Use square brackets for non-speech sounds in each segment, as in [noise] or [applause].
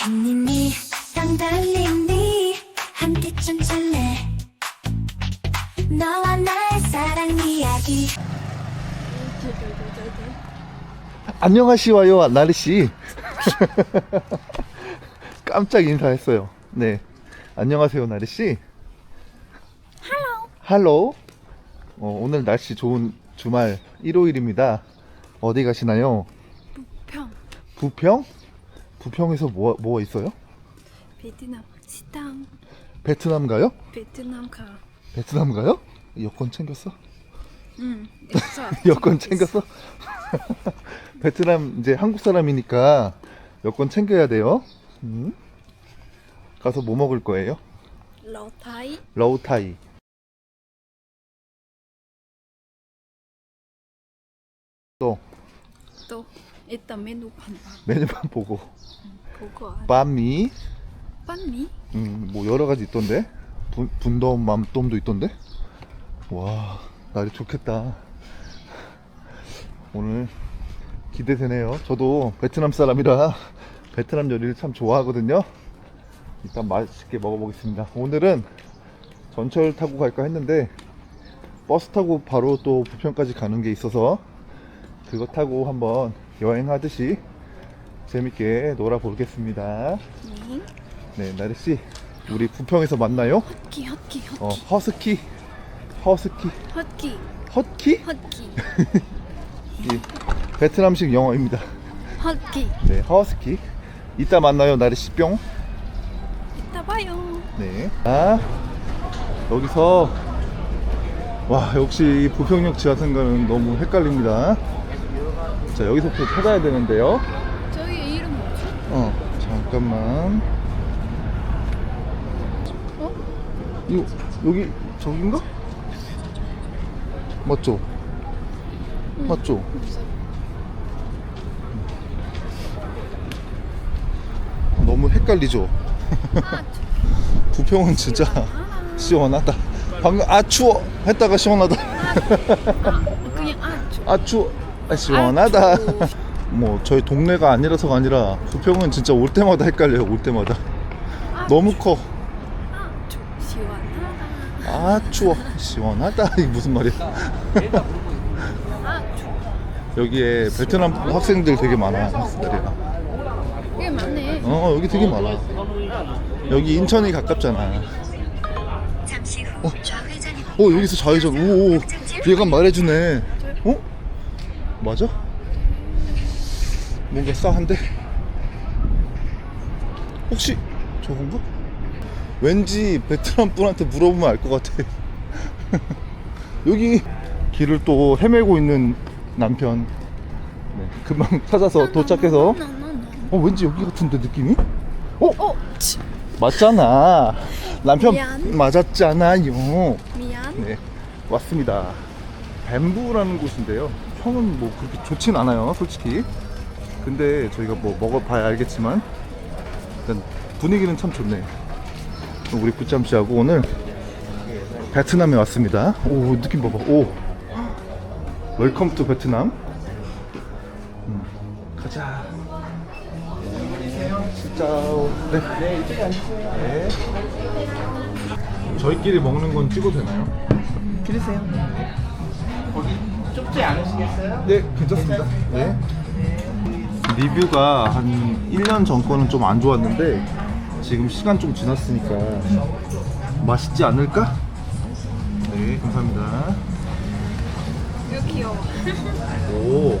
한님이 땅 달리니 한때쯤 잘래 너와 나의 사랑 이야기 안녕하시와요 나리 씨. [laughs] 깜짝 인사했어요. 네. 안녕하세요 나리 씨. 할로. 어, 오늘 날씨 좋은 주말 일요일입니다. 어디 가시나요? 평 부평? 부평에서 뭐, 뭐 있어요? 베트남 식당 베트남 가요? 베트남 가. 베트남 가요? 여권 챙겼어? 응. 있어. [laughs] 여권 챙겼어? [laughs] 베트남 이제 한국 사람이니까 여권 챙겨야 돼요. 음. 가서 뭐 먹을 거예요? 러타이 러우타이. 또 또 일단 메뉴 반반 메뉴판 보고 보고 알아. 빤미 음, 뭐 여러 가지 있던데. 분, 분돔, 맘돔도 있던데. 와, 날이 좋겠다. 오늘 기대되네요. 저도 베트남 사람이라 베트남 요리를 참 좋아하거든요. 일단 맛있게 먹어보겠습니다. 오늘은 전철 타고 갈까 했는데 버스 타고 바로 또 부평까지 가는 게 있어서 그거 타고 한번 여행하듯이 재밌게 놀아보겠습니다. 네. 네, 나리 씨, 우리 부평에서 만나요? 헛기 헛기 헛기 어, 허스키, 허스키, 헛기 헛키? 헛기 [laughs] 이 베트남식 영어입니다. 헛기 네, 허스키. 이따 만나요, 나리 씨 뿅. 이따 봐요. 네. 아, 여기서 와 역시 이 부평역 지하상가는 너무 헷갈립니다. 자 여기서부터 찾아야 되는데요. 저희 이름 뭐지? 어, 잠깐만. 어? 이거 여기 저긴가? 맞죠? 맞죠? 무슨 너무 헷갈리죠? 아 [laughs] 부평은 진짜 시원하다. 방금 아 추워 했다가 시원하다. 그냥 아 저- 아 추워 아 시원하다. 뭐 저희 동네가 아니라서가 아니라 부평은 진짜 올 때마다 헷갈려요. 올 때마다 아, 너무 커. 아 저- 시원하다. 아 추워 시원하다 이게 무슨 말이야? 아 저- 여기에 베트남 학생들 되게 많아 학생들이야. 꽤 많네. 어 여기 되게 많아. 여기 인천이 가깝잖아. 잠시 후 좌회전입니다 어 여기서 좌회전. 오, 오 얘가 말해주네. 어? 맞아? 뭔가 싸한데? 혹시 저건가? 왠지 베트남 분한테 물어보면 알 것 같아. [laughs] 여기 길을 또 헤매고 있는 남편. 네, 금방 찾아서 도착해서. 어 왠지 여기 같은데 느낌이? 어? 어, 치, 맞잖아. 남편 미안. 맞았잖아요. 미안. 네, 왔습니다. 뱀부라는 곳인데요. 평은 뭐 그렇게 좋진 않아요, 솔직히. 근데 저희가 뭐 먹어봐야 알겠지만 일단 분위기는 참 좋네. 우리 부짬 씨하고 오늘 베트남에 왔습니다. 오 느낌 봐봐. 오 웰컴 투 베트남. 음, 가자. 네. 네. 저희끼리 먹는 건 찍어도 되나요? 들으세요. 좁지 않으시겠어요? 네, 괜찮습니다. 네. 리뷰가 한 1년 전 거는 좀 안 좋았는데 지금 시간 좀 지났으니까 맛있지 않을까? 네, 감사합니다. 이거 귀여워. [laughs] 오.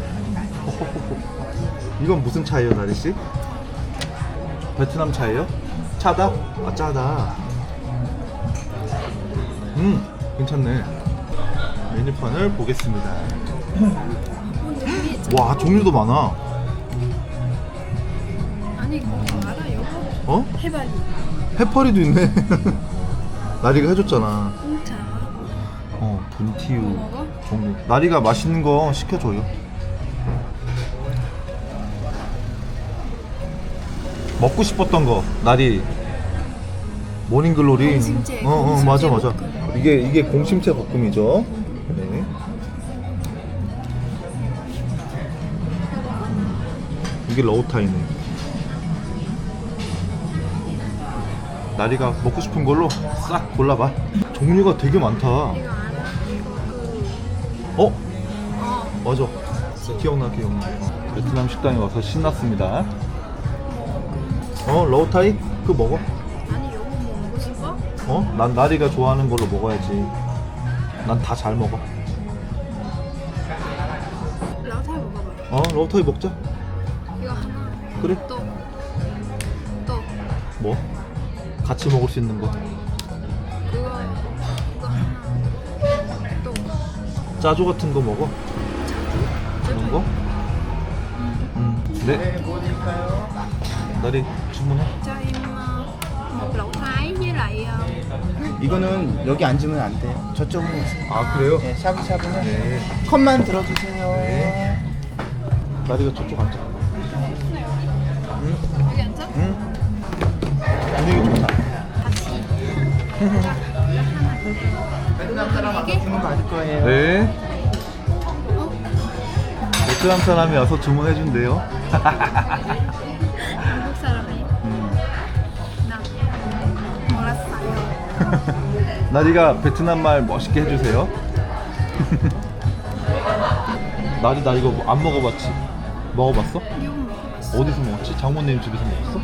이건 무슨 차예요, 나리 씨? 베트남 차예요? 차다? 아, 짜다. 음, 괜찮네. 메뉴판을 보겠습니다. 저- 와, 종류도 많아. 아니 그거 알아요? 어? 해발리. 해파리도 있네. [laughs] 나리가 해줬잖아. 홍차. 어, 분티우 먹어? 종류. 나리가 맛있는 거 시켜줘요. 먹고 싶었던 거, 나리. 모닝글로리. 공심채, 어, 어, 공심채 맞아, 맞아. 이게 이게 공심채 볶음이죠. 이게 러우타이네. 나리가 먹고 싶은 걸로 싹 골라봐. 종류가 되게 많다. 어? 어. 맞아. 기억나, 기억나. 베트남 식당에 와서 신났습니다. 어, 러우타이? 그거 먹어? 아니 이거 뭐 먹고 싶어? 어? 난 나리가 좋아하는 걸로 먹어야지. 난 다 잘 먹어. 라우타이 먹어봐. 어, 러우타이 먹자. 그래. 또. 또. 뭐? 같이 먹을 수 있는 거. 그거. 하나. 또. 짜조 같은 거 먹어? 그런 거? 음. 네. 나리 주문해. cho em một lẩu thái với lại uh, 이거는 여기 앉으면 안 돼요. 저쪽으로 오세요. 아, 그래요? 네, 샤브샤브는 네. 컵만 들어주세요. 네. 나리가 저쪽 앉아. 주문 받을 거예요. 네. 베트남 사람이 와서 주문해 준대요. 한국 사람이 음. 나 몰랐어요. [laughs] 나리가 베트남 말 멋있게 해주세요. [laughs] 나리 나 이거 안 먹어봤지? 먹어봤어? 어디서 먹었지? 장모님 집에서 먹었어?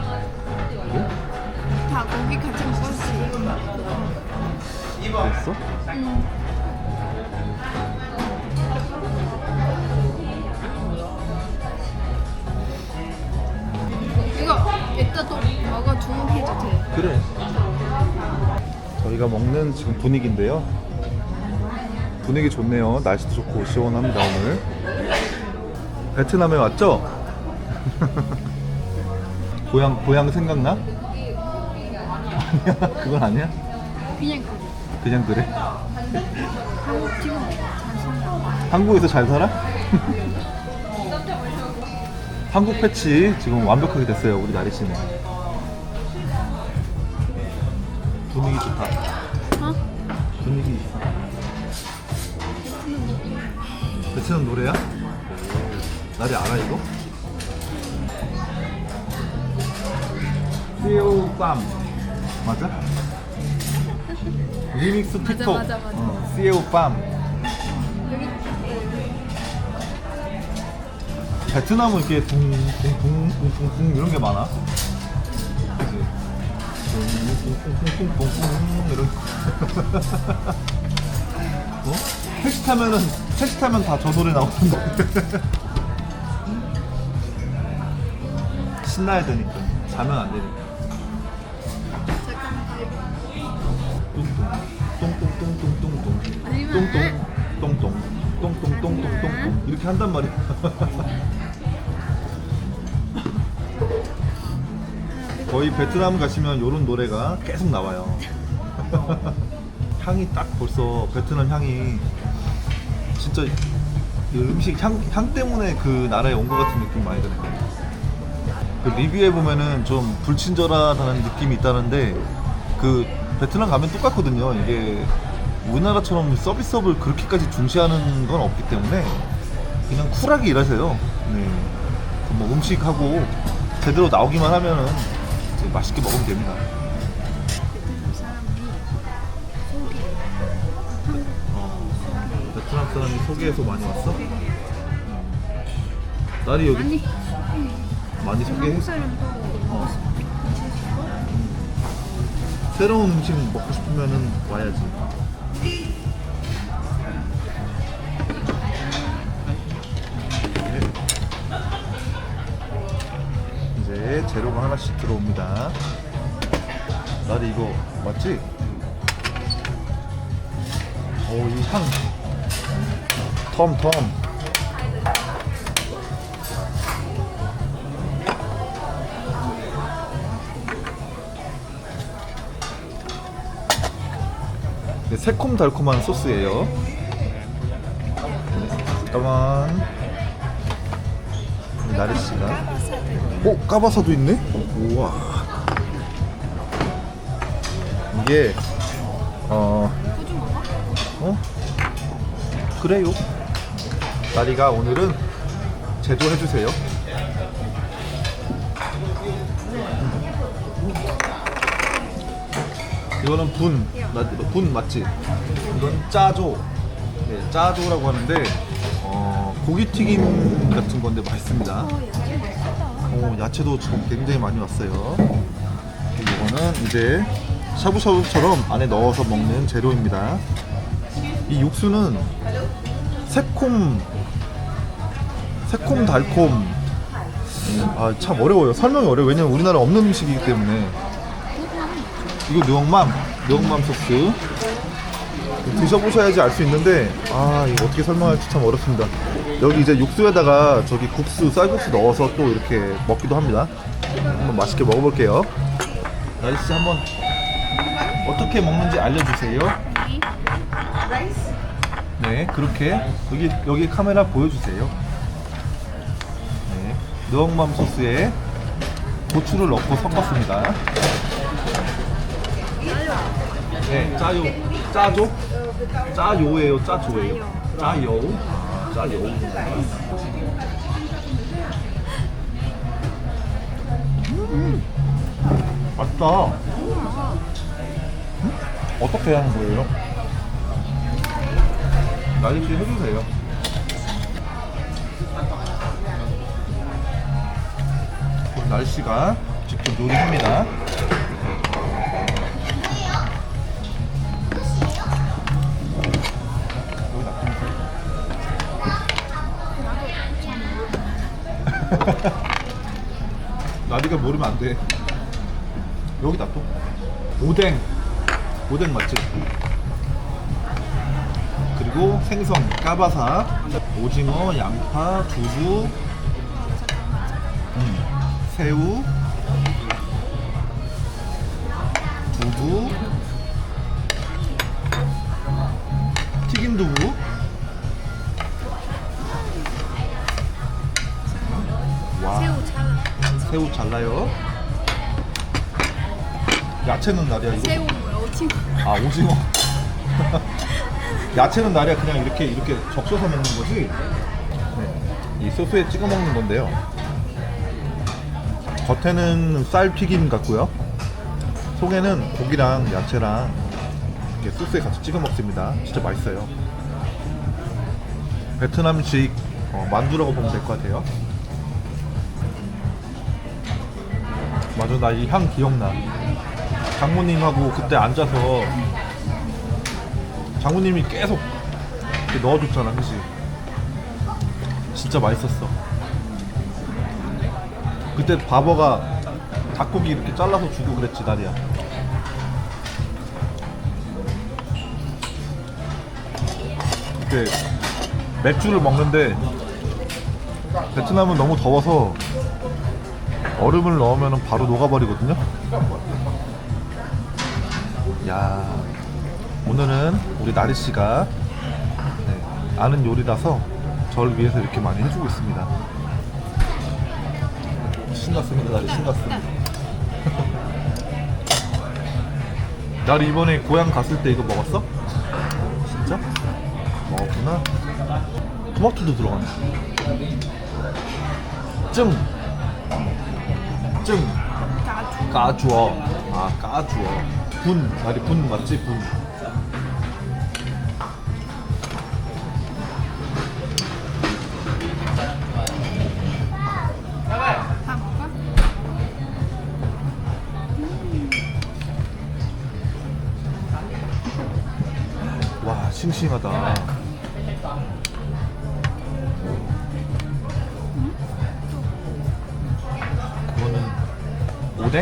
다 고기 같이 먹었지. 그랬어? 이거 이따 또 먹어 주문해도 돼. 그래. 저희가 먹는 지금 분위기인데요. 분위기 좋네요. 날씨도 좋고 시원합니다 오늘. 베트남에 왔죠? [laughs] 고향 고향 생각나? [laughs] 아니야 그건 아니야? 그냥. 그냥 그래. 한국 지금 잘 산다. 한국에서 잘 살아? [laughs] 한국 패치 지금 완벽하게 됐어요 우리 나리 씨는. 분위기 좋다. 어? 분위기 있어. 베트남 노래야? 나리 알아 이거? 빰 맞아? 리믹스 맞아, 틱톡 맞아, 맞아. 어, 씨오 빰 여기 베트남은 이렇게 둥둥둥둥둥둥 이런 게 많아 그치? 둥둥둥둥둥둥 이런 어? 택시 타면은 택시 타면 다 저 노래 나오는데 신나야 되니까 자면 안 되니까 뚱뚱뚱뚱뚱뚱뚱 뚱뚱 똥똥 똥똥 똥똥똥 이렇게 한단 말이야. [laughs] 거의 베트남 가시면 이런 노래가 계속 나와요. [laughs] 향이 딱 벌써 베트남 향이 진짜 이 음식 향, 향 때문에 그 나라에 온 것 같은 느낌 많이 드네요. 그 리뷰에 보면은 좀 불친절하다는 느낌이 있다는데 그 베트남 가면 똑같거든요. 이게 우리나라처럼 서비스업을 그렇게까지 중시하는 건 없기 때문에 그냥 쿨하게 일하세요. 네. 그뭐 음식하고 제대로 나오기만 하면은 이제 맛있게 먹으면 됩니다. 베트남 사람이 소개 어, 베트남 사람이 소개해서 많이 왔어? 나리 여기 아니 많이 소개해? 어. 새로운 음식 먹고 싶으면은 와야지. 재료가 하나씩 들어옵니다. 나리 이거 맞지? 오, 이 향. 텀, 텀. 네, 새콤달콤한 소스예요. 잠깐만. 나리 씨가. 오, 까바사도 있네. 우와. 이게 어? 어? 그래요. 나리가 오늘은 제조해 주세요. 이거는 분, 맞, 분 맞지? 이건 짜조. 네, 짜조라고 하는데 어, 고기 튀김 같은 건데 맛있습니다. 오, 야채도 굉장히 많이 왔어요. 이거는 이제 샤브샤브처럼 안에 넣어서 먹는 재료입니다. 이 육수는 새콤, 새콤 달콤. 아 참 어려워요. 설명이 어려워. 요 왜냐면 우리나라 없는 음식이기 때문에. 이거 누엉맘, 누엉맘 소스. 드셔보셔야지 알 수 있는데 아 이거 어떻게 설명할지 참 어렵습니다. 여기 이제 육수에다가 저기 국수, 쌀국수 넣어서 또 이렇게 먹기도 합니다. 한번 맛있게 먹어볼게요. 나리 씨 한번 어떻게 먹는지 알려주세요. 네, 그렇게 여기 여기 카메라 보여주세요. 네, 누엉맘 소스에 고추를 넣고 섞었습니다. 네, 짜요, 짜조, 짜요예요, 짜조예요, 짜요, 짜요. 음, 맛있다. 음? 어떻게 하는 거예요? 나리씨 해주세요. 날씨가 직접 요리합니다. [laughs] 나디가 모르면 안 돼. 여기 놔둬. 오뎅. 오뎅 맞지? 그리고 생선, 까바사, 오징어, 양파, 두부, 음, 새우, 두부, 튀김 두부, 와, 새우 잘 새우 잘라요. 야채는 나리야 이거. 새우 뭐야 오징어 아 오징어. [laughs] 야채는 나리야 그냥 이렇게 이렇게 적셔서 먹는 거지. 네. 이 소스에 찍어 먹는 건데요. 겉에는 쌀 튀김 같고요. 속에는 고기랑 야채랑 이렇게 소스에 같이 찍어 먹습니다. 진짜 맛있어요. 베트남식 어, 만두라고 보면 될 것 같아요. 맞아, 나 이 향 기억나. 장모님하고 그때 앉아서 장모님이 계속 이렇게 넣어줬잖아, 그지? 진짜 맛있었어. 그때 바버가 닭고기 이렇게 잘라서 주고 그랬지, 나리야. 그때 맥주를 먹는데 베트남은 너무 더워서 얼음을 넣으면 바로 녹아버리거든요. 야 오늘은 우리 나리 씨가 네, 아는 요리라서 저를 위해서 이렇게 많이 해주고 있습니다. 신났습니다, 나리 신났습니다. [laughs] 나리 이번에 고향 갔을 때 이거 먹었어? 진짜? 먹었구나. 토마토도 들어가네. 증. 증. 까주어. 아, 까주어. 분. 나리 분 맞지? 분.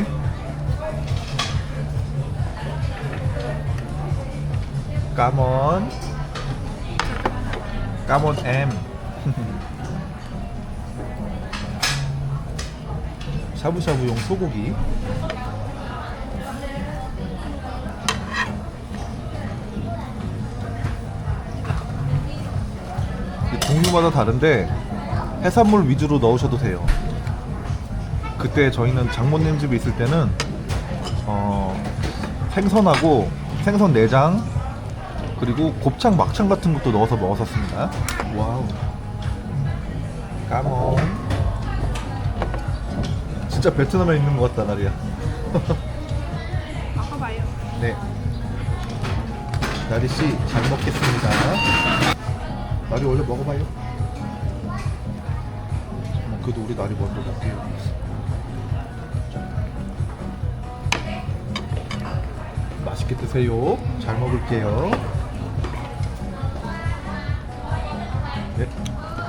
오뎅? 까먼 까먼 M [laughs] 샤브샤브용 소고기 이 종류마다 다른데 해산물 위주로 넣으셔도 돼요. 그때 저희는 장모님 집에 있을 때는 어, 생선하고 생선 내장 그리고 곱창 막창 같은 것도 넣어서 먹었었습니다. 와우. 까몽. 진짜 베트남에 있는 것 같다 나리야. [laughs] 먹어봐요 네. 네. 나리 씨 잘 먹겠습니다. 나리 원래 먹어봐요. 어, 그래도 우리 나리 먼저 먹게요. 맛있게 드세요. 잘 먹을게요. 네,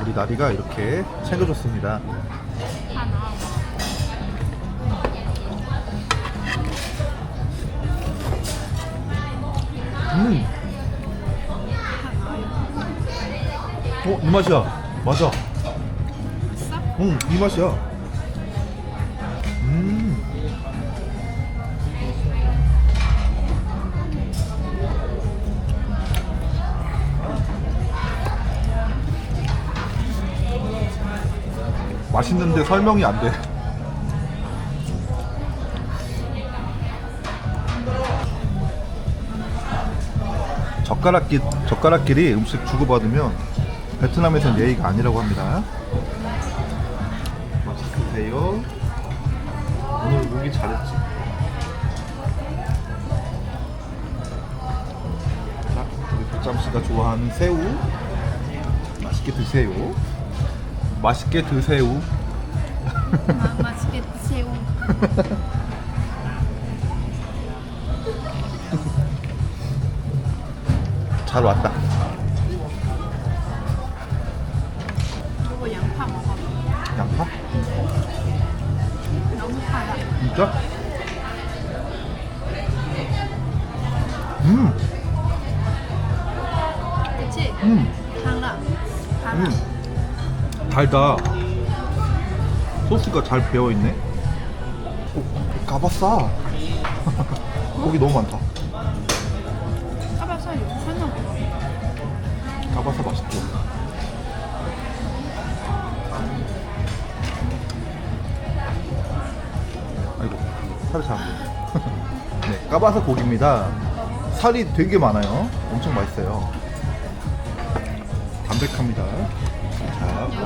우리 나리가 이렇게 챙겨줬습니다. 음. 어, 이 맛이야. 맞아. 응, 이 맛이야. 맛있는데 설명이 안 돼. 젓가락끼, 젓가락끼리 음식 주고받으면 베트남에선 예의가 아니라고 합니다. 맛있게 드세요. 오늘 오기 잘했지. 자, 우리 백잠 씨가 좋아하는 새우. 맛있게 드세요. 맛있게 드세요. 마- 맛있게 드세요. 잘 왔다. 달다. 소스가 잘 배어 있네. 가봤어. [laughs] 고기 너무 많다. 까봐서 이거 하나. 가봤어 맛있죠. 아이고 살이 잘. 안 보여. [laughs] 네, 까봐서 고기입니다. 살이 되게 많아요. 엄청 맛있어요. 담백합니다.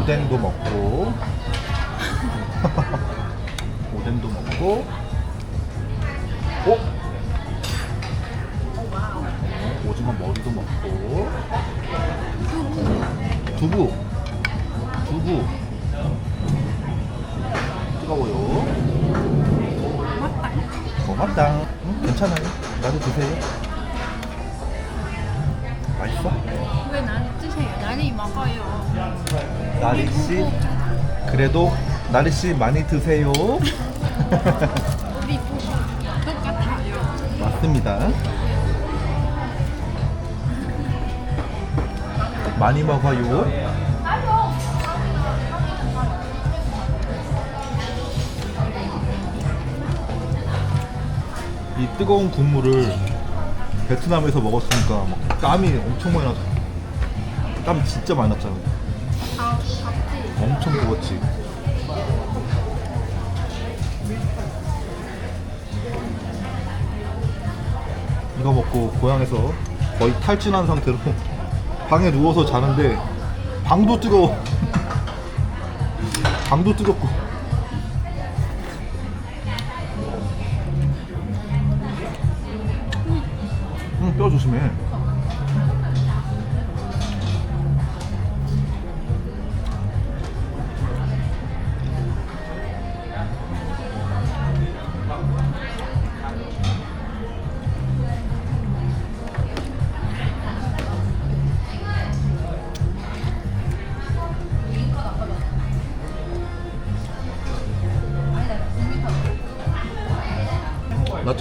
자, 오뎅도 먹고, [laughs] 오뎅도 먹고, 어? 어, 오징어 머리도 먹고, 두부, 두부, 뜨거워요. 맞다. 고맙다. 응, 괜찮아요. 나도 드세요. 맛있어? 왜 나를 드세요? 나를 먹어요. 나리 씨, 그래도 나리 씨 많이 드세요. 우리 [laughs] 똑같아요. 맞습니다. 많이 먹어요. 이 뜨거운 국물을 베트남에서 먹었으니까 막 땀이 엄청 많이 나서 땀 진짜 많이 났잖아. 다 답지. 엄청 부었지. 이거 먹고 고향에서 거의 탈진한 상태로 [laughs] 방에 누워서 자는데 방도 뜨거워. [laughs] 방도 뜨겁고.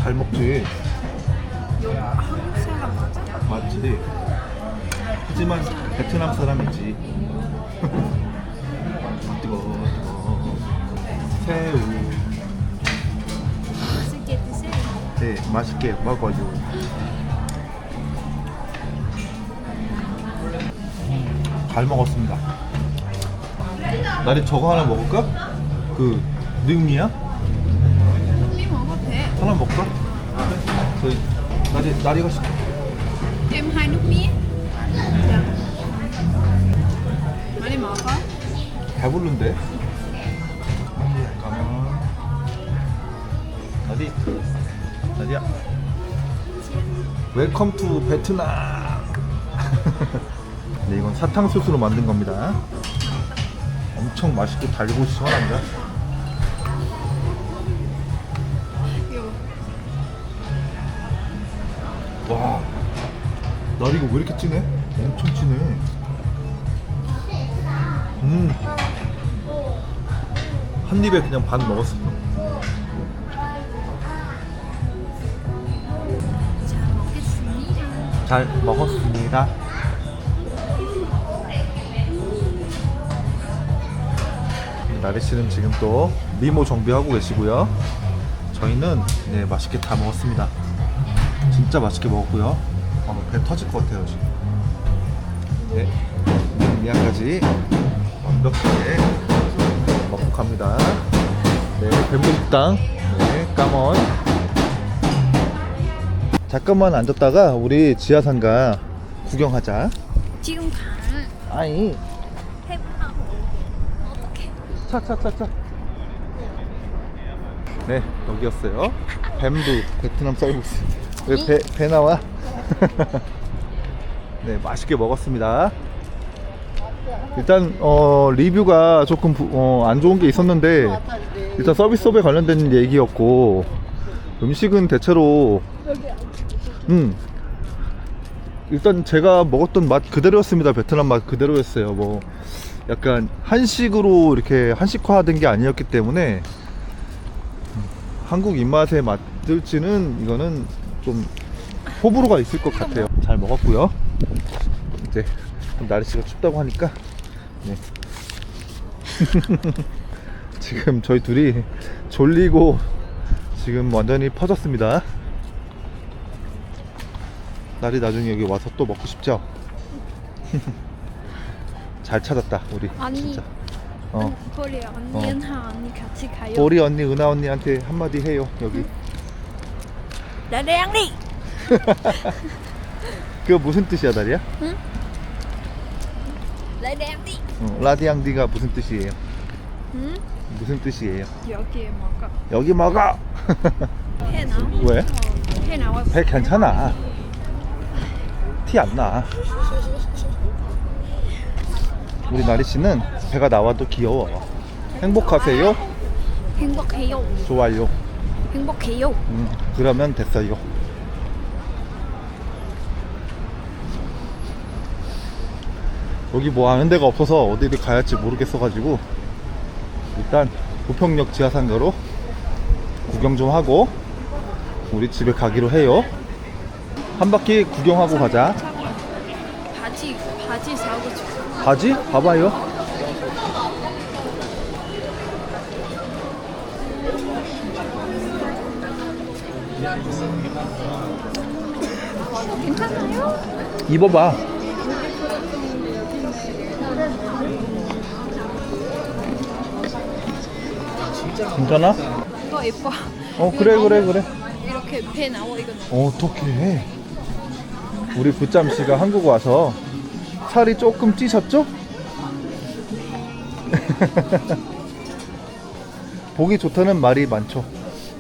잘 먹지. 한국 사람 맞아? 맞지? 하지만 베트남 사람이지. [laughs] 뜨거, 뜨거. 새우. 맛있게 드세요. 네, 맛있게 먹어요. 음, 잘 먹었습니다. 나리 저거 하나 먹을까? 그 능미야? 하나 먹까? 저희 나리 나리가 시켜. Em hai nước mía. Dạ. 많이 먹어? 배부른데? 잠깐만. 어디? 어디야? 웰컴 투 베트남. [laughs] 네, 이건 사탕수수로 만든 겁니다. 엄청 맛있고 달고 시원합니다. 날 이거 왜 이렇게 진해? 엄청 진해. 음, 한 입에 그냥 반 먹었어. 잘 먹었습니다. 나리 씨는 지금 또 미모 정비하고 계시고요. 저희는 네, 맛있게 다 먹었습니다. 진짜 맛있게 먹었고요. 어, 배 터질 것 같아요 지금. 네, 미안까지 완벽하게 먹고 갑니다. 네, 뱀무식당, 네, 까먼. 잠깐만 앉았다가 우리 지하상가 구경하자. 지금 가. 아니, 해보라고. 어떻게? 차차차차. 네, 여기였어요. 뱀두 베트남 쌀국수. 왜 배, 배 나와? [laughs] 네, 맛있게 먹었습니다. 일단 어, 리뷰가 조금 부- 어, 안 좋은 게 있었는데 일단 서비스업에 관련된 얘기였고 음식은 대체로 음 일단 제가 먹었던 맛 그대로였습니다. 베트남 맛 그대로였어요. 뭐 약간 한식으로 이렇게 한식화된 게 아니었기 때문에 음, 한국 입맛에 맞을지는 이거는 좀 호불호가 있을 것 같아요. 잘 먹었고요. 이제 좀 날씨가 춥다고 하니까 네. [laughs] 지금 저희 둘이 졸리고 지금 완전히 퍼졌습니다. 날이 나중에 여기 와서 또 먹고 싶죠? [laughs] 잘 찾았다 우리 아니. 진짜. 어. 보리 언니랑 언니 같이 가요. 보리 언니, 은하 언니한테 한마디 해요 여기. 나래양리. [laughs] 그거 무슨 뜻이야 다리야? 나래양리. 어, 라디앙디가 무슨 뜻이에요? 응? 무슨 뜻이에요? 여기에 먹어. 여기 먹어. 해 [laughs] 나와. 왜? 해 나와. 배 괜찮아. 티 안 나. 우리 나리 씨는 배가 나와도 귀여워. 행복하세요? 행복해요. 좋아요. 행복해요. 음, 그러면 됐어요. 여기 뭐 아는 데가 없어서 어디를 가야 할지 모르겠어가지고 일단 부평역 지하상가로 구경 좀 하고 우리 집에 가기로 해요. 한 바퀴 구경하고 가자. 바지 바지 사고 싶어. 바지? 봐봐요. 괜찮아요? 입어봐. 괜찮아? 이거 예뻐. 어 그래 그래 그래. 이렇게 배 나와 이거. 어떡해. 우리 부짬 씨가 한국 와서 살이 조금 찌셨죠? [laughs] 보기 좋다는 말이 많죠.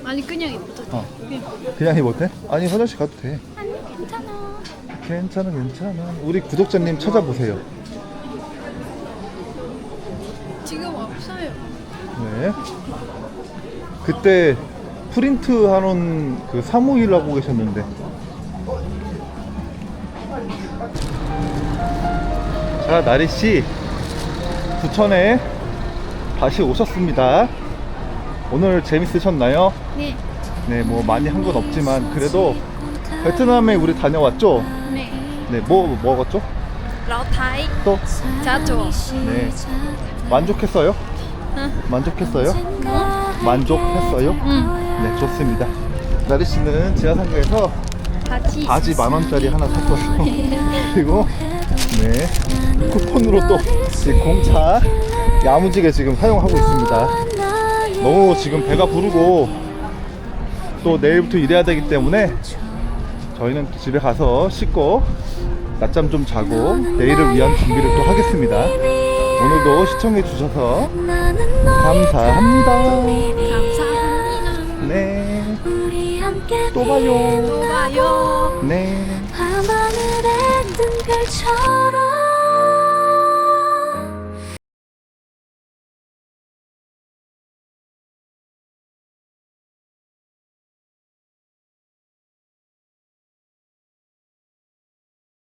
아니 그냥 예쁘다. 어. 그냥. 그냥 해 못해? 아니 화장실 가도 돼. 아니 괜찮아. 괜찮아 괜찮아. 우리 구독자님 찾아보세요. 지금 없어요. 네. 그때 프린트 하는 그 사무일 하고 계셨는데. 자, 나리 씨. 부천에 다시 오셨습니다. 오늘 재밌으셨나요? 네. 네, 뭐 많이 한 건 없지만 그래도 베트남에 우리 다녀왔죠? 네. 네, 뭐 먹었죠? 라오타이 또 자조. 네. 만족했어요? 만족했어요? 만족했어요? 응. 네, 좋습니다. 나리 씨는 지하상가에서 바지. 바지 만 원짜리 하나 샀어요. [laughs] 그리고 네 쿠폰으로 또 이 공차 야무지게 지금 사용하고 있습니다. 너무 지금 배가 부르고 또 내일부터 일해야 되기 때문에 저희는 또 집에 가서 씻고 낮잠 좀 자고 내일을 위한 준비를 또 하겠습니다. 오늘도 시청해 주셔서 감사합니다. 감사합니다. 네. 우리 한 함께 또 봐요. 또 봐요. 네. 밤하늘에 뜬 별처럼